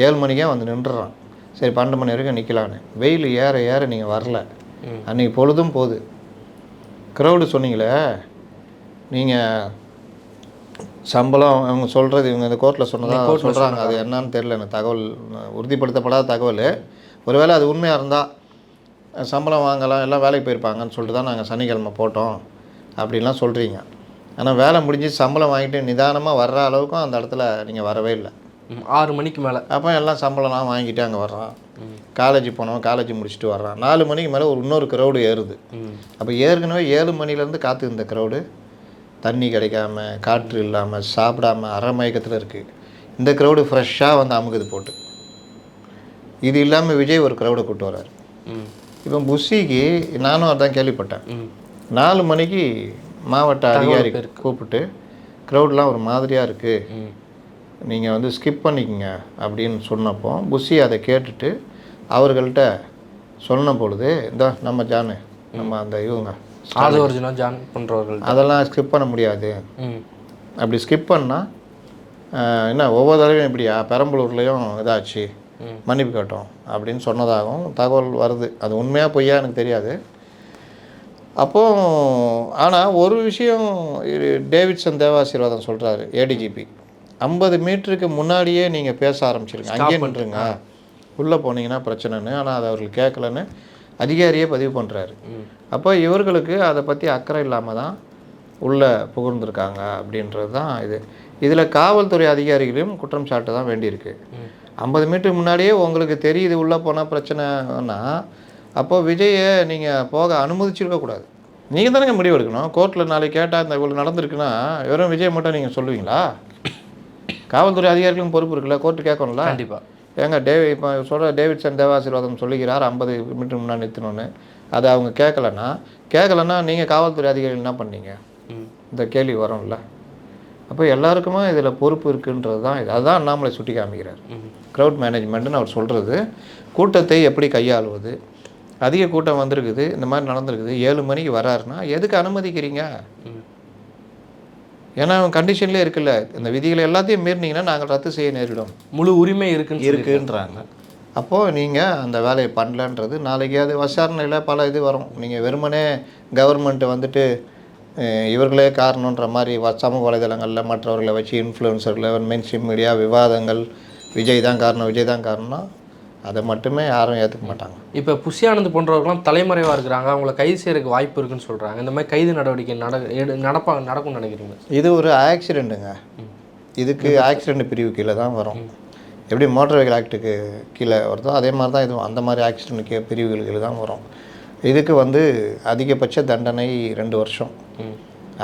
ஏழு மணிக்கே வந்து நின்றுறான். சரி பன்னெண்டு மணி வரைக்கும் நிற்கலான்னு வெயில் ஏற ஏற நீங்கள் வரல. அன்றைக்கி பொழுதும் போகுது. க்ரௌடு சொன்னீங்களே நீங்கள் சம்பளம் அவங்க சொல்கிறது இவங்க இந்த கோர்ட்டில் சொன்னதா சொல்கிறாங்க அது என்னன்னு தெரியல எனக்கு தகவல் உறுதிப்படுத்தப்படாத தகவல். ஒருவேளை அது உண்மையாக இருந்தால் சம்பளம் வாங்கலாம் எல்லாம் வேலைக்கு போயிருப்பாங்கன்னு சொல்லிட்டு தான் நாங்கள் சனிக்கிழமை போட்டோம் அப்படின்லாம் சொல்கிறீங்க ஆனால் வேலை முடிஞ்சு சம்பளம் வாங்கிட்டு நிதானமாக வர்ற அளவுக்கும் அந்த இடத்துல நீங்கள் வரவே இல்லை. ஆறு மணிக்கு மேலே. அப்போ எல்லாம் சம்பளம்லாம் வாங்கிட்டு அங்கே வர்றான். காலேஜ் போனவன் காலேஜ் முடிச்சுட்டு வர்றான். நாலு மணிக்கு மேலே ஒரு இன்னொரு க்ரௌடு ஏறுது. அப்போ ஏற்கனவே ஏழு மணிலேருந்து காத்து இந்த க்ரௌடு தண்ணி கிடைக்காம காற்று இல்லாமல் சாப்பிடாம அரை மயக்கத்தில் இருக்குது இந்த க்ரௌடு ஃப்ரெஷ்ஷாக வந்து அமுக்குது போட்டு. இது இல்லாமல் விஜய் ஒரு க்ரௌடை கூட்டு வர்றாரு. இப்போ புஷிக்கு நானும் அதான் கேள்விப்பட்டேன். நாலு மணிக்கு மாவட்ட அதிகாரி கூப்பிட்டு க்ரௌட்லாம் ஒரு மாதிரியாக இருக்குது நீங்கள் வந்து ஸ்கிப் பண்ணிக்கங்க அப்படின்னு சொன்னப்போ புஷி அதை கேட்டுட்டு அவர்கள்ட்ட சொன்ன பொழுது இந்த நம்ம ஜானு நம்ம அந்த இவங்க ஆது ஜான் பண்ணுறவர்கள் அதெல்லாம் ஸ்கிப் பண்ண முடியாது. அப்படி ஸ்கிப் பண்ணால் என்ன ஒவ்வொரு தடவையும் இப்படியா பெரம்பலூர்லேயும் இதாச்சு. மன்னிப்பு கேட்டோம் அப்படின்னு சொன்னதாகவும் தகவல் வருது. அது உண்மையாக பொய்யா எனக்கு தெரியாது. அப்போ ஆனால் ஒரு விஷயம் டேவிட்சன் தேவாசீர்வாதம் சொல்கிறாரு ஏடிஜிபி ஐம்பது மீட்டருக்கு முன்னாடியே நீங்கள் பேச ஆரம்பிச்சிருங்க. அங்கேயே நின்றுங்க உள்ளே போனீங்கன்னா பிரச்சனைன்னு ஆனால் அதை அவர்கள் கேட்கலன்னு அதிகாரியே பதிவு பண்ணுறாரு அப்போ இவர்களுக்கு அதை பற்றி அக்கறை இல்லாமல் தான் உள்ளே புகுந்திருக்காங்க அப்படின்றது தான் இது. இதில் காவல்துறை அதிகாரிகளையும் குற்றம் சாட்ட தான் வேண்டியிருக்கு. ஐம்பது மீட்டர் முன்னாடியே உங்களுக்கு தெரியுது உள்ளே போனால் பிரச்சனைனா அப்போ விஜயை நீங்கள் போக அனுமதிச்சிருக்க கூடாது. நீங்கள் தானேங்க முடிவு எடுக்கணும் கோர்ட்டில் நாளைக்கு கேட்டால் இந்த இவ்வளோ நடந்திருக்குன்னா வெறும் விஜய் மட்டும் நீங்கள் சொல்லுவீங்களா? காவல்துறை அதிகாரிகளும் பொறுப்பு இருக்குல்ல? கோர்ட்டு கேட்கணும்ல கண்டிப்பாக ஏங்க டேவி இப்போ சொல்கிற டேவிட்சன் தேவாசீர்வாதம் சொல்லுகிறார் ஐம்பது மீட்டர் முன்னாடி நிறுத்தணும்னு. அதை அவங்க கேட்கலன்னா கேட்கலன்னா நீங்கள் காவல்துறை அதிகாரிகள் என்ன பண்ணீங்க? இந்த கேள்வி வரும்ல. அப்போ எல்லாருக்குமே இதில் பொறுப்பு இருக்குன்றது தான் இது. அதுதான் அண்ணாமலை சுட்டி காமிக்கிறார் க்ரௌட் மேனேஜ்மெண்ட்னு அவர் சொல்கிறது கூட்டத்தை எப்படி கையாளுவது? அதிக கூட்டம் வந்திருக்குது இந்த மாதிரி நடந்திருக்குது. ஏழு மணிக்கு வராருன்னா எதுக்கு அனுமதிக்கிறீங்க? ஏன்னா அவன் கண்டிஷன்லேயே இருக்குல்ல. இந்த விதிகளை எல்லாத்தையும் மீறினீங்கன்னா நாங்கள் ரத்து செய்ய நேரிடும். முழு உரிமை இருக்குன்னு சொல்லி இருக்குன்றாங்க. அப்போது நீங்கள் அந்த வேலையை பண்ணலன்றது நாளைக்கு அது விசாரணையில் பல இது வரும். நீங்கள் வெறுமனே கவர்மெண்ட்டு வந்துட்டு இவர்களே காரணன்ற மாதிரி சமூக வலைதளங்களில் மற்றவர்களை வச்சு இன்ஃப்ளூயன்சர்களை மெயின் ஸ்ட்ரீம் மீடியா விவாதங்கள் விஜய் தான் காரணம் விஜய் தான் காரணம்னா அதை மட்டுமே யாரும் ஏற்றுக்க மாட்டாங்க. இப்போ புஷியானந்த் போன்றவர்கள்லாம் தலைமறைவாக இருக்கிறாங்க. அவங்கள கைது செய்யறதுக்கு வாய்ப்பு இருக்குன்னு சொல்கிறாங்க இந்த மாதிரி கைது நடவடிக்கை நட நடப்பா நடக்கும்னு நினைக்கிறீங்க இது ஒரு ஆக்சிடெண்ட்டுங்க இதுக்கு ஆக்சிடெண்ட் பிரிவு கீழே தான் வரும். எப்படி மோட்டார் வெஹிக்கல் ஆக்ட்டுக்கு கீழே வருதோ அதே மாதிரி தான் இதுவும் அந்த மாதிரி ஆக்சிடெண்ட் கீழே பிரிவுகள் கீழே தான் வரும். இதுக்கு வந்து அதிகபட்ச தண்டனை ரெண்டு வருஷம்.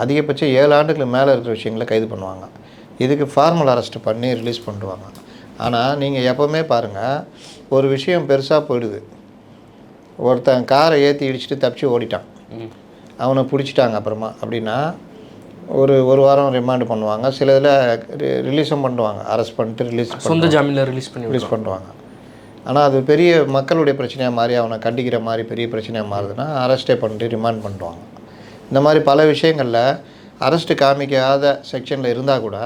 அதிகபட்சம் ஏழு ஆண்டுகளுக்கு மேலே இருக்கிற விஷயங்களை கைது பண்ணுவாங்க. இதுக்கு ஃபார்மல் அரெஸ்ட் பண்ணி ரிலீஸ் பண்ணுவாங்க ஆனால் நீங்கள் எப்போவுமே பாருங்கள் ஒரு விஷயம் பெருசாக போயிடுது. ஒருத்தன் காரை ஏற்றி இடிச்சிட்டு தப்பிச்சு ஓடிட்டான். அவனை பிடிச்சிட்டாங்க அப்புறமா. அப்படின்னா ஒரு ஒரு வாரம் ரிமாண்ட் பண்ணுவாங்க. சில இதில் ரிலீஸும் பண்ணுவாங்க. அரெஸ்ட் பண்ணிட்டு ரிலீஸ் சொந்த ஜாமீனில் ரிலீஸ் பண்ணி ரிலீஸ் பண்ணுவாங்க. ஆனால் அது பெரிய மக்களுடைய பிரச்சனையாக மாறி அவனை கண்டிக்கிற மாதிரி பெரிய பிரச்சனையாக மாறுதுன்னா அரெஸ்டே பண்ணிட்டு ரிமாண்ட் பண்ணுவாங்க. இந்த மாதிரி பல விஷயங்களில் அரெஸ்ட் காமிக்காத செக்ஷனில் இருந்தால் கூட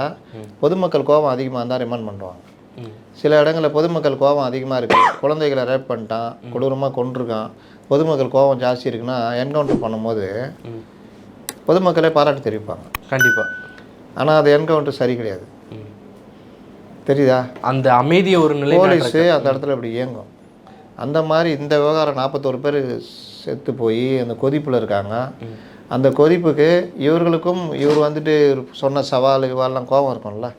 பொதுமக்கள் கோபம் அதிகமாக இருந்தால் ரிமாண்ட் பண்ணுவாங்க. சில இடங்களில் பொதுமக்கள் கோபம் அதிகமாக இருக்குது குழந்தைகளை ரேப் பண்ணிட்டான் கொடூரமாக கொண்டிருக்கான் பொதுமக்கள் கோபம் ஜாஸ்தி இருக்குன்னா என்கவுண்டர் பண்ணும்போது. பொதுமக்களே பாராட்டு தெரிவிப்பாங்க. கண்டிப்பாக ஆனால் அது என்கவுண்டர் சரி கிடையாது. தெரியுதா? அந்த அமைதியை ஒரு நிலை போலீஸு அந்த இடத்துல இப்படி இயங்கும். அந்த மாதிரி இந்த விவகாரம் நாற்பத்தோரு பேர் செத்து போய் அந்த கொதிப்பில் இருக்காங்க. அந்த கொதிப்புக்கு இவர்களுக்கும் இவர் வந்துட்டு சொன்ன சவால் இவாளெல்லாம் கோபம் இருக்கும்ல.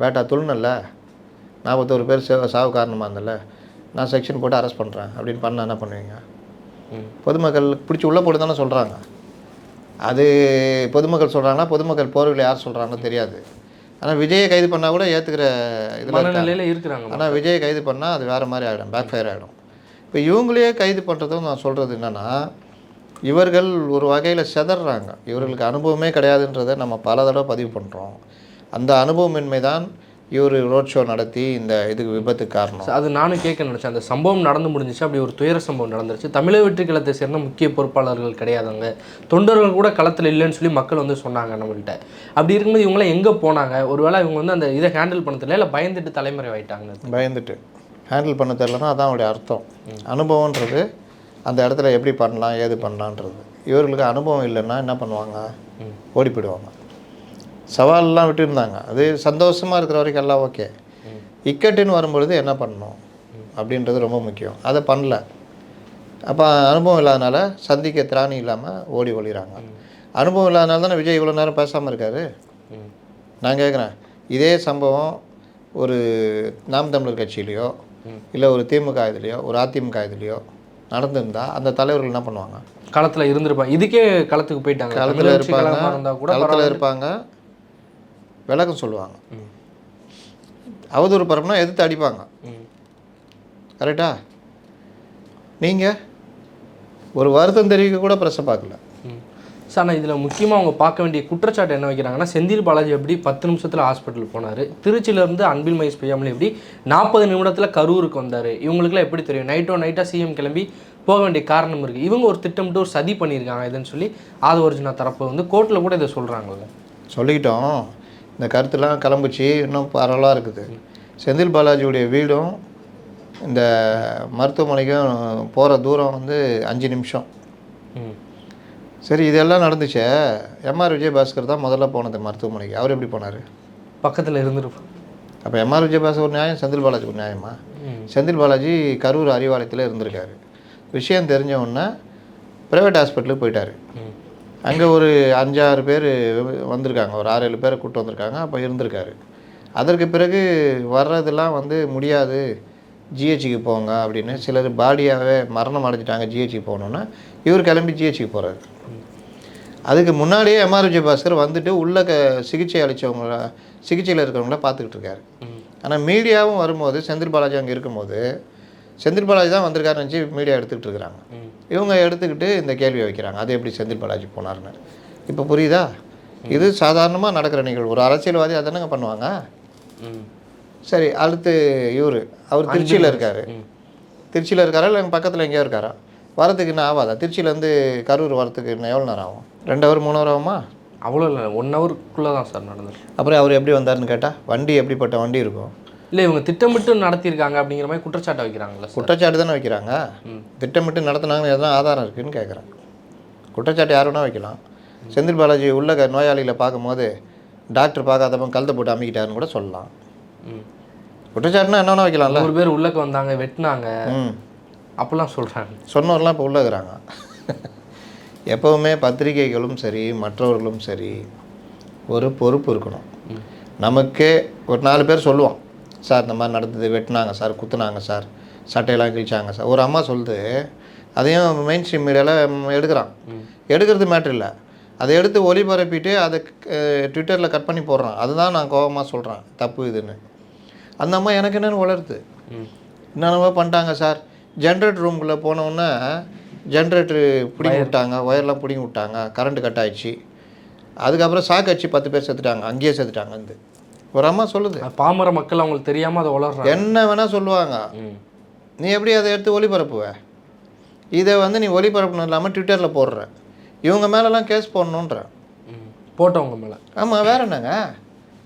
வேட்டா துள்னல்ல நாற்பத்தோரு பேர் சாவு காரணமாக இருந்தல நான் செக்ஷன் போட்டு அரெஸ்ட் பண்ணுறேன் அப்படின்னு பண்ணால் என்ன பண்ணுவீங்க. பொதுமக்கள் பிடிச்சி உள்ளே போட்டு தானே சொல்கிறாங்க அது பொதுமக்கள் சொல்கிறாங்கன்னா பொதுமக்கள் போர்வில் யார் சொல்கிறாங்கன்னு தெரியாது. ஆனால் விஜயை கைது பண்ணால் கூட ஏற்றுக்கிற இதில் இருக்கிறாங்க ஆனால் விஜயை கைது பண்ணால் அது வேறு மாதிரி ஆகிடும் பேக் ஃபயர் ஆகிடும் இப்போ இவங்களையே கைது பண்ணுறதும் நான் சொல்கிறது என்னென்னா இவர்கள் ஒரு வகையில் செதறாங்க. இவர்களுக்கு அனுபவமே கிடையாதுன்றதை நம்ம பல தடவை பதிவு பண்ணுறோம் அந்த அனுபவமின்மை தான் இவர் ரோட் ஷோ நடத்தி இந்த இதுக்கு விபத்துக்கு காரணம். அது நானும் கேட்க நினச்சேன். அந்த சம்பவம் நடந்து முடிஞ்சிச்சு. அப்படி ஒரு துயர சம்பவம் நடந்துருச்சு. தமிழக வெற்றி களத்தை சேர்ந்த முக்கிய பொறுப்பாளர்கள் கிடையாதுங்க தொண்டர்கள் கூட களத்தில் இல்லைன்னு சொல்லி மக்கள் வந்து சொன்னாங்க நம்மள்கிட்ட அப்படி இருக்கும்போது இவங்களாம் எங்கே போனாங்க? ஒருவேளை இவங்க வந்து அந்த இதை ஹேண்டில் பண்ண தெரியல இல்லை பயந்துட்டு தலைமுறை ஆயிட்டாங்க? பயந்துட்டு. ஹேண்டில் பண்ண தெரிலனா அதான் அவருடைய அர்த்தம். அனுபவன்றது அந்த இடத்துல எப்படி பண்ணலாம் ஏது பண்ணலான்றது இவர்களுக்கு அனுபவம் இல்லைன்னா என்ன பண்ணுவாங்க? ஓடி போயிடுவாங்க. சவால்லாம் விட்டுருந்தாங்க. அது சந்தோஷமாக இருக்கிற வரைக்கும் எல்லாம் ஓகே. இக்கட்டுன்னு வரும்பொழுது என்ன பண்ணணும்? அப்படின்றது ரொம்ப முக்கியம். அதை பண்ணல. அப்போ அனுபவம் இல்லாதனால சந்திக்க திராணி இல்லாமல் ஓடி ஒளிகிறாங்க அனுபவம் இல்லாதனால தானே விஜய் இவ்வளோ நேரம் பேசாமல் இருக்காரு. நான் கேட்குறேன் இதே சம்பவம் ஒரு நாம் தமிழர் கட்சியிலையோ இல்லை ஒரு திமுக இதுலையோ ஒரு அதிமுக இதுலையோ நடந்திருந்தா அந்த தலைவர்கள் என்ன பண்ணுவாங்க? களத்தில் இருந்திருப்பாங்க இதுக்கே களத்துக்கு போயிட்டாங்க. களத்தில் இருப்பாங்க. களத்தில். இருப்பாங்க. விளக்கம் சொல்லுவாங்க. அவதூறு பரப்புனா எதிர்த்து அடிப்பாங்க. ம். கரெக்டா? நீங்கள் ஒரு வருத்தம் தெரிவிக்க கூட ப்ரெஸ்ஸை பார்க்கல. ம். சார் ஆனால் இதில் முக்கியமாக அவங்க பார்க்க வேண்டிய குற்றச்சாட்டு என்ன வைக்கிறாங்கன்னா செந்தில் பாலாஜி எப்படி பத்து நிமிஷத்தில் ஹாஸ்பிட்டல் போனார் திருச்சியிலேருந்து அன்பில் மகேஷ் பெய்யாமல் எப்படி நாற்பது நிமிடத்தில் கரூருக்கு வந்தார் இவங்களுக்குலாம் எப்படி தெரியும்? நைட்டோ நைட்டாக சிஎம் கிளம்பி போக வேண்டிய காரணம் இருக்குது இவங்க ஒரு திட்டமிட்டு ஒரு சதி பண்ணியிருக்காங்க இதுன்னு சொல்லி ஆதவர்ஜுனா தரப்பு வந்து கோர்ட்டில் கூட இதை சொல்கிறாங்கல்ல சொல்லிக்கிட்டோம். இந்த கருத்துலாம் கிளம்புச்சு இன்னும் பரவலாக இருக்குது. செந்தில் பாலாஜியுடைய வீடும் இந்த மருத்துவமனைக்கும் போகிற தூரம் வந்து அஞ்சு நிமிஷம். சரி இதெல்லாம் நடந்துச்சே. எம்ஆர் விஜயபாஸ்கர் தான் முதல்ல போனது மருத்துவமனைக்கு. அவர் எப்படி போனார்? பக்கத்தில் இருந்திருப்போம் அப்போ எம்ஆர் விஜயபாஸ்கர் ஒரு நியாயம் செந்தில் பாலாஜி ஒரு நியாயமா. செந்தில் பாலாஜி கரூர் அறிவாலயத்தில் இருந்திருக்காரு. விஷயம் தெரிஞ்ச உடனே ப்ரைவேட் ஹாஸ்பிட்டலுக்கு போயிட்டார். அங்கே ஒரு அஞ்சாறு பேர் வந்திருக்காங்க. ஒரு ஆறு ஏழு பேரை கூப்பிட்டு வந்திருக்காங்க. அப்போ இருந்திருக்காரு. அதற்கு பிறகு வர்றதெல்லாம் வந்து முடியாது. ஜிஹெச்சுக்கு போங்க அப்படின்னு சிலர் பாடியாகவே மரணம் அடைஞ்சிட்டாங்க ஜிஹெச்சுக்கு போகணுன்னா இவர் கிளம்பி ஜிஹெச்சுக்கு போகிறாரு அதுக்கு முன்னாடியே எம்ஆர் விஜயபாஸ்கர் வந்துட்டு உள்ள க சிகிச்சை அளித்தவங்கள சிகிச்சையில் இருக்கிறவங்கள பார்த்துக்கிட்டு இருக்காரு. ஆனால் மீடியாவும் வரும்போது செந்தில் பாலாஜி அங்கே இருக்கும்போது செந்தில் பாலாஜி தான் வந்திருக்காருன்னு நினச்சி மீடியா எடுத்துக்கிட்டு இருக்கிறாங்க. இவங்க எடுத்துக்கிட்டு இந்த கேள்வியை வைக்கிறாங்க. அது எப்படி செந்தில் பாலாஜி போனார்னு இப்போ புரியுதா? இது சாதாரணமாக நடக்கிற நிகழ்வு. ஒரு அரசியல்வாதி அதானங்க பண்ணுவாங்க? சரி அடுத்து இவர். அவர் திருச்சியில் இருக்கார். திருச்சியில் இருக்காரா? இல்லை எங்கள் பக்கத்தில் எங்கேயோ இருக்காரா? வரத்துக்கு என்ன ஆகாதா திருச்சியிலேருந்து கரூர் வரத்துக்கு இன்னும் எவ்வளோ நேரம் ஆகும்? ரெண்டு ஹவர் மூணு ஹவர் ஆகுமா? அவ்வளோ இல்லை. ஒன் ஹவருக்குள்ளே தான் சார் நடந்தது அப்புறம் அவர் எப்படி வந்தாருன்னு கேட்டால் வண்டி எப்படிப்பட்ட வண்டி இருக்கும்? இல்லை இவங்க திட்டமிட்டு நடத்தியிருக்காங்க அப்படிங்கிற மாதிரி குற்றச்சாட்டை வைக்கிறாங்களா குற்றச்சாட்டு தானே வைக்கிறாங்க. திட்டமிட்டு நடத்துனாங்கன்னு எதனா ஆதாரம் இருக்குன்னு கேட்குறேன் குற்றச்சாட்டு யார் வேணால் வைக்கலாம். செந்தில் பாலாஜி உள்ள நோயாளிகளை பார்க்கும்போது டாக்டர் பார்க்காதப்ப கழுத்தை போட்டு அமைக்கிட்டாருன்னு கூட சொல்லலாம். குற்றச்சாட்டுனா என்ன வேணா வைக்கலாம்ல. நூறு பேர் உள்ளக்க வந்தாங்க வெட்டினாங்க. ம். அப்படிலாம் சொல்கிறாங்க சொன்னவரெலாம் இப்போ உள்ள இருக்கிறாங்க. எப்போவுமே பத்திரிகைகளும் சரி மற்றவர்களும் சரி ஒரு பொறுப்பு இருக்கணும். நமக்கே ஒரு நாலு பேர் சொல்லுவோம். சார் இந்த மாதிரி நடந்தது. வெட்டினாங்க சார் குத்துனாங்க சார். சட்டையெல்லாம் கிழிச்சாங்க சார். ஒரு அம்மா சொல்லுது அதையும் மெயின் ஸ்ட்ரீம் மீடியாவில் எடுக்கிறான் எடுக்கிறது மேட்ரு இல்லை. அதை எடுத்து ஒளிபரப்பிட்டு அதை ட்விட்டரில் கட் பண்ணி போடுறான். அதுதான் நான் கோபமாக சொல்கிறேன் தப்பு இதுன்னு. அந்த அம்மா எனக்கு என்னென்னு வளருது என்னென்னவோ பண்ணிட்டாங்க சார். ஜென்ரேட்டர் ரூம்குள்ளே போனோடனே ஜென்ரேட்டர் பிடிங்கி விட்டாங்க. ஒயர்லாம் பிடிங்கி விட்டாங்க. கரண்ட் கட் ஆயிடுச்சு. அதுக்கப்புறம் சாக்கு அடிச்சு பத்து பேர் செத்துட்டாங்க. அங்கேயே செத்துட்டாங்க வந்து. ஒரு அம்மா சொல்லுது. பாமர மக்கள் அவங்களுக்கு தெரியாமல் அதை வளர்றாங்க. என்ன வேணால் சொல்லுவாங்க. நீ எப்படி அதை எடுத்து ஒளிபரப்புவ? இதை வந்து நீ ஒளிபரப்பணும் இல்லாமல் ட்விட்டரில் போடுற. இவங்க மேலெல்லாம் கேஸ் போடணுன்ற. போட்டவங்க மேலே. ஆமாம் வேற என்னங்க?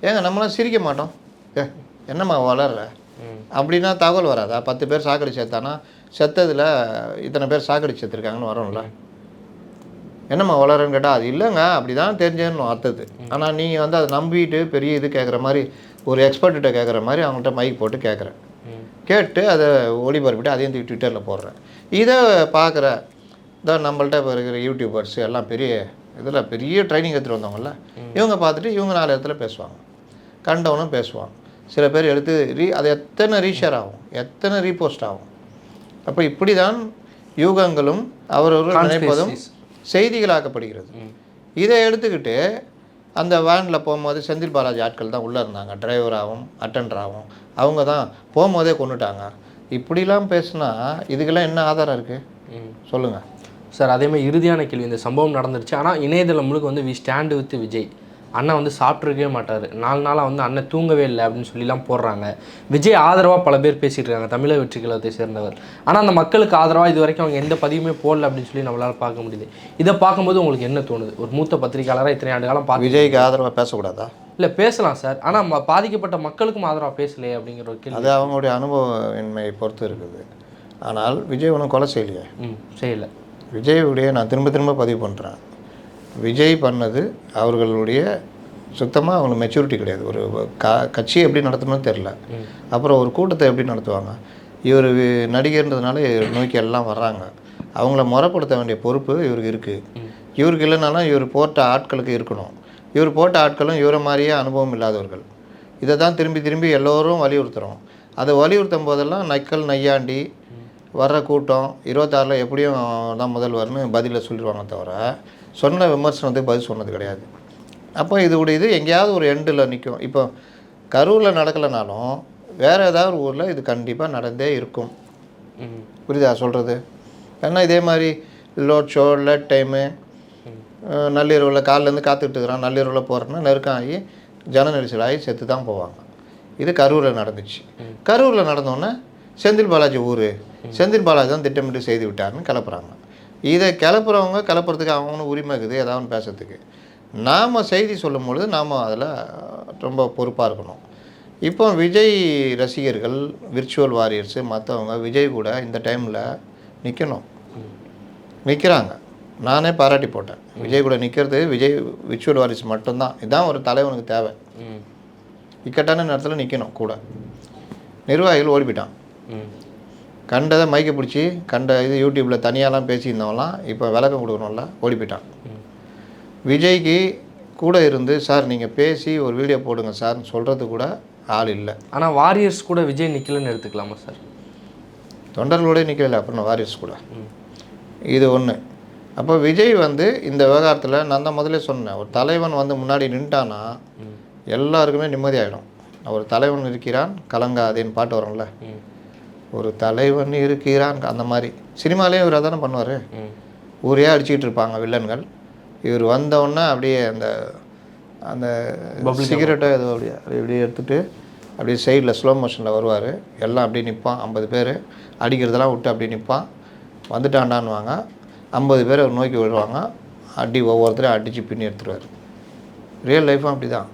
ஏங்க நம்மளாம் சிரிக்க மாட்டோம். ஏ என்னம்மா வளர்ற? அப்படின்னா தகவல் வராதா? பத்து பேர் சாக்கடை சேர்த்தானா? செத்ததில் இத்தனை பேர் சாக்கடை சேர்த்துருக்காங்கன்னு வரும்ல. என்னம்மா வளரன்னு கேட்டால் அது இல்லைங்க அப்படி தான் தெரிஞ்சிடணும் அர்த்தது. ஆனால் நீங்கள் வந்து அதை நம்பிட்டு பெரிய இது கேட்குற மாதிரி ஒரு எக்ஸ்பர்ட்டிட்ட கேட்குற மாதிரி அவங்கள்ட்ட மைக் போட்டு கேட்குறேன் கேட்டு அதை ஒளிபரப்பிட்டு அதையும் ட்விட்டரில் போடுறேன் இதை பார்க்குற இதான் நம்மள்ட்ட இப்போ இருக்கிற யூடியூபர்ஸ் எல்லாம் பெரிய இதில் பெரிய ட்ரைனிங் எடுத்துகிட்டு வந்தவங்கல்ல இவங்க பார்த்துட்டு இவங்க நாலு இடத்துல பேசுவாங்க. கண்டவனும் பேசுவாங்க சில பேர் எடுத்து ரீ அது எத்தனை ரீஷேர் ஆகும் எத்தனை ரீபோஸ்ட் ஆகும். அப்போ இப்படி தான் யூகங்களும் அவரவர்கள் நினைப்பதும். செய்திகளாக்கப்படுகிறது. இதை எடுத்துக்கிட்டு அந்த வேனில் போகும்போது செந்தில் பாலாஜி ஆட்கள் தான் உள்ளே இருந்தாங்க. டிரைவராகவும் அட்டண்டராகவும் அவங்க தான் போகும்போதே கொண்டுட்டாங்க. இப்படிலாம் பேசுனா இதுக்கெல்லாம் என்ன ஆதாரம் இருக்குது ம். சொல்லுங்கள் சார் அதே மாதிரி இறுதியான கேள்வி இந்த சம்பவம் நடந்துருச்சு. ஆனால் இணையதளம் முழுக்க வந்து வி ஸ்டாண்டு வித் விஜய். அண்ணன் வந்து சாப்பிட்ருக்கவே மாட்டார். நாலு நாளாக வந்து அண்ணன் தூங்கவே இல்லை அப்படின்னு சொல்லிலாம் போடுறாங்க. விஜய் ஆதரவாக பல பேர் பேசிகிட்டு இருக்காங்க. தமிழக வெற்றி கழகத்தை சேர்ந்தவர். ஆனால் அந்த மக்களுக்கு ஆதரவாக இது வரைக்கும் அவங்க எந்த பதிவுமே போடல அப்படின்னு சொல்லி நம்மளால் பார்க்க முடியுது. இதை பார்க்கும்போது உங்களுக்கு என்ன தோணுது? ஒரு மூத்த பத்திரிகையாளராக இத்தனை ஆண்டு காலம் பார்த்து விஜய்க்கு ஆதரவாக பேசக்கூடாதா? இல்லை பேசலாம் சார். ஆனால் பாதிக்கப்பட்ட மக்களுக்கும் ஆதரவாக பேசலையே அப்படிங்கிற ஒரு கேள்வி. அது அவங்களுடைய அனுபவமின்மையை பொறுத்து இருக்குது. ஆனால் விஜய் ஒன்றும் கொலை செய்யலையே? ம் செய்யலை. விஜயுடைய நான் திரும்ப திரும்ப பதிவு பண்ணுறேன் விஜய் பண்ணது அவர்களுடைய சுத்தமாக அவங்களுக்கு மெச்சூரிட்டி கிடையாது. ஒரு க கட்சியை எப்படி நடத்தணும்னு தெரில அப்புறம் ஒரு கூட்டத்தை எப்படி நடத்துவாங்க? இவர் நடிகர்ன்றதுனால நோக்கி எல்லாம் வர்றாங்க. அவங்கள முறைப்படுத்த வேண்டிய பொறுப்பு இவருக்கு இருக்குது இவருக்கு இல்லைனாலும் இவர் போட்ட ஆட்களுக்கு இருக்கணும். இவர் போட்ட ஆட்களும் இவரை மாதிரியே அனுபவம் இல்லாதவர்கள். இதை தான் திரும்பி திரும்பி எல்லோரும் வலியுறுத்துகிறோம் அதை வலியுறுத்தும் போதெல்லாம் நக்கல் நையாண்டி வர்ற கூட்டம் இருபத்தாறில் எப்படியும் தான் முதல்வர்னு பதிலில் சொல்லிடுவாங்க தவிர சொன்ன விமர்சனத்துக்கு பதில் சொன்னது கிடையாது. அப்போ இதோட இது எங்கேயாவது ஒரு எண்டில் நிற்கும். இப்போ கரூரில் நடக்கலைனாலும் வேறு ஏதாவது ஒரு ஊரில் இது கண்டிப்பாக நடந்தே இருக்கும். புரியுதா சொல்கிறது ஏன்னா இதே மாதிரி லோட் ஷோ லேட் டைமு நள்ளிரவில் காலிலேருந்து காத்துக்கிட்டு இருக்கிறான் நள்ளிரவில் போகிறேன்னா நெருக்கம் ஆகி ஜன நெரிசல் ஆகி செத்து தான் போவாங்க. இது கரூரில் நடந்துச்சு. கரூரில் நடந்தோன்னே செந்தில் பாலாஜி ஊர். செந்தில் பாலாஜி தான் திட்டமிட்டு செய்து விட்டாருன்னு கிளப்புறாங்க. இதை கிளப்புறவங்க கிளப்புறதுக்கு அவங்களும் உரிமை இருக்குது ஏதாவது பேசுறதுக்கு. நாம் செய்தி சொல்லும் பொழுது நாம் அதில் ரொம்ப பொறுப்பாக இருக்கணும். இப்போ விஜய் ரசிகர்கள் விர்ச்சுவல் வாரியர்ஸு மற்றவங்க விஜய் கூட இந்த டைமில் நிற்கணும் நிற்கிறாங்க நானே பாராட்டி போட்டேன். விஜய் கூட நிற்கிறது விஜய் விர்ச்சுவல் வாரிஸ் மட்டும்தான். இதுதான் ஒரு தலைவனுக்கு தேவை. இக்கட்டான நேரத்தில் நிற்கணும் கூட. நிர்வாகிகள் ஓடிப்பிட்டான் கண்டதை மைக்கை பிடிச்சி கண்ட இது யூடியூப்பில் தனியாலாம் பேசியிருந்தவங்களாம் இப்போ விளக்கம் கொடுக்கணும்ல ஓடி போயிட்டான். விஜய்க்கு கூட இருந்து சார் நீங்கள் பேசி ஒரு வீடியோ போடுங்க சார்னு சொல்கிறது கூட ஆள் இல்லை. ஆனால் வாரியர்ஸ் கூட விஜய் நிக்கலன்னு எடுத்துக்கலாமா சார்? தொண்டர்களோட நிற்கல அப்புறம் வாரிஸ் கூட. இது ஒன்று அப்போ விஜய் வந்து இந்த விவகாரத்தில் நான் தான் முதல்ல சொன்னேன் ஒரு தலைவன் வந்து முன்னாடி நின்ட்டானா எல்லாருக்குமே நிம்மதியாயிடும் ஒரு தலைவன் இருக்கிறான் கலங்காதேன்னு பாட்டு வரும்ல. ஒரு தலைவன் இருக்கிறான் அந்த மாதிரி. சினிமாலேயும் இவர் அதானே பண்ணுவார்? ஊரே அடிச்சுக்கிட்டு இருப்பாங்க வில்லன்கள். இவர் வந்தவுடனே அப்படியே அந்த அந்த சிகரெட்டை ஏதோ அப்படியே அப்படியே எடுத்துட்டு அப்படியே சைடில் ஸ்லோ மோஷனில் வருவார். எல்லாம் அப்படியே நிற்பான் ஐம்பது பேர். அடிக்கிறதெல்லாம் விட்டு அப்படியே நிற்பான் வந்துட்டான்டான்னுவாங்க. ஐம்பது பேர் அவர் நோக்கி விடுவாங்க. அடி ஒவ்வொருத்தரையும் அடித்து பின்னி எடுத்துருவார். ரியல் லைஃப்பும் அப்படி தான்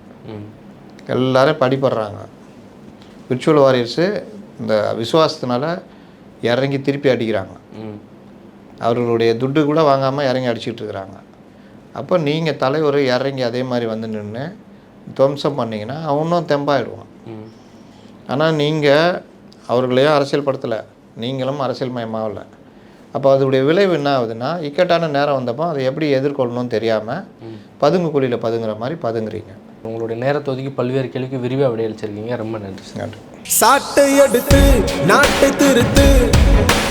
எல்லாரும் படிப்படுறாங்க. விர்ச்சுவல் வாரியர்ஸு இந்த விசுவாசத்தினால இறங்கி திருப்பி அடிக்கிறாங்க. அவர்களுடைய துட்டு கூட வாங்காமல் இறங்கி அடிச்சிட்டு இருக்கிறாங்க. அப்போ நீங்கள் தலைவர் இறங்கி அதே மாதிரி வந்து நின்று துவம்சம் பண்ணீங்கன்னா அவனும் தெம்பாயிடுவான். ஆனால் நீங்கள் அவர்களையும் அரசியல் படுத்தலை. நீங்களும் அரசியல் மயமாகலை அப்போ அதோடைய விளைவு என்ன ஆகுதுன்னா இக்கட்டான நேரம் வந்தப்போ அதை எப்படி எதிர்கொள்ளணும்னு தெரியாமல் பதுங்கு குழியில் பதுங்குற மாதிரி பதுங்குறீங்க. உங்களுடைய நேரத்தை ஒதுக்கி பல்வேறு கேள்விக்கு விரிவாக விடையளிச்சிருக்கீங்க. ரொம்ப நன்றி சார். சாட்டை எடுத்து நாட்டை திருத்து.